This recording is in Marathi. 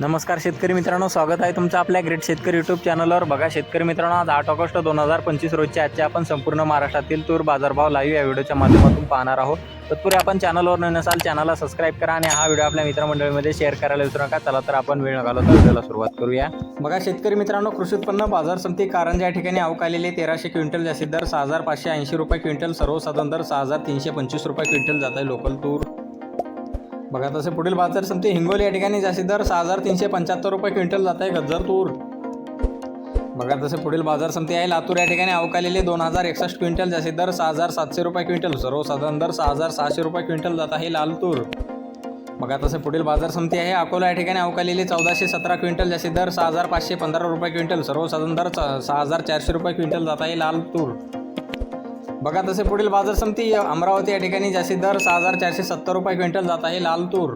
नमस्कार शेतकरी मित्रांनो स्वागत आहे तुमचं आपल्या ग्रेट शेतकरी यूट्यूब चॅनलवर बघा शेतकरी मित्रांनो आज आठ ऑगस्ट दोन हजार पंचवीस रोजच्या आजच्या आपण संपूर्ण महाराष्ट्रातील तूर बाजारभाव लाईव्ह या व्हिडिओच्या माध्यमातून पाहणार आहोत. तत्पूर्वी आपण चॅनलवर न नसाल चॅनलला सबस्क्राईब करा आणि हा व्हिडिओ आपल्या मित्रमंडळीमध्ये शेअर करायला विसरू नका. चला तर आपण वेळ नकालो व्हिडिओला सुरुवात करूया. बघा शेतकरी मित्रांनो कृषी उत्पन्न बाजार समिती कारंजा या ठिकाणी अवकालेले तेराशे क्विंटल जास्तीत दर सहा हजार पाचशे ऐंशी रुपये क्विंटल सर्वसाधारण दर सहा हजार तीनशे पंचवीस रुपये क्विंटल जात आहे लोकल तूर. बघा तसे पुढील बाजार समिती हिंगोली या ठिकाणी जास्तीत दर सहा हजार तीनशे पंच्याहत्तर रुपये क्विंटल जात आहे गज्जर तूर बघा तसे पुढील बाजार समिती आहे. लातूर या ठिकाणी अवकालेले दोन हजार एकसष्ट क्विंटल जास्तीत दर सहा हजार सातशे रुपये क्विंटल सर्वसाधारण दर सहा हजार सहाशे रुपये क्विंटल जात आहे लाल तूर बघा तसे पुढील बाजार समिती आहे. अकोला या ठिकाणी अवकालेली चौदाशे सतरा क्विंटल जास्तीत दर सहा हजार पाचशे पंधरा रुपये क्विंटल सर्वसाधारण दर सहा हजार चारशे रुपये क्विंटल जात आहे लाल तूर बघा तसे पुढील बाजार समिती अमरावती या ठिकाणी जास्तीत दर सहा हजार चारशे सत्तर रुपये क्विंटल जात आहे लाल तूर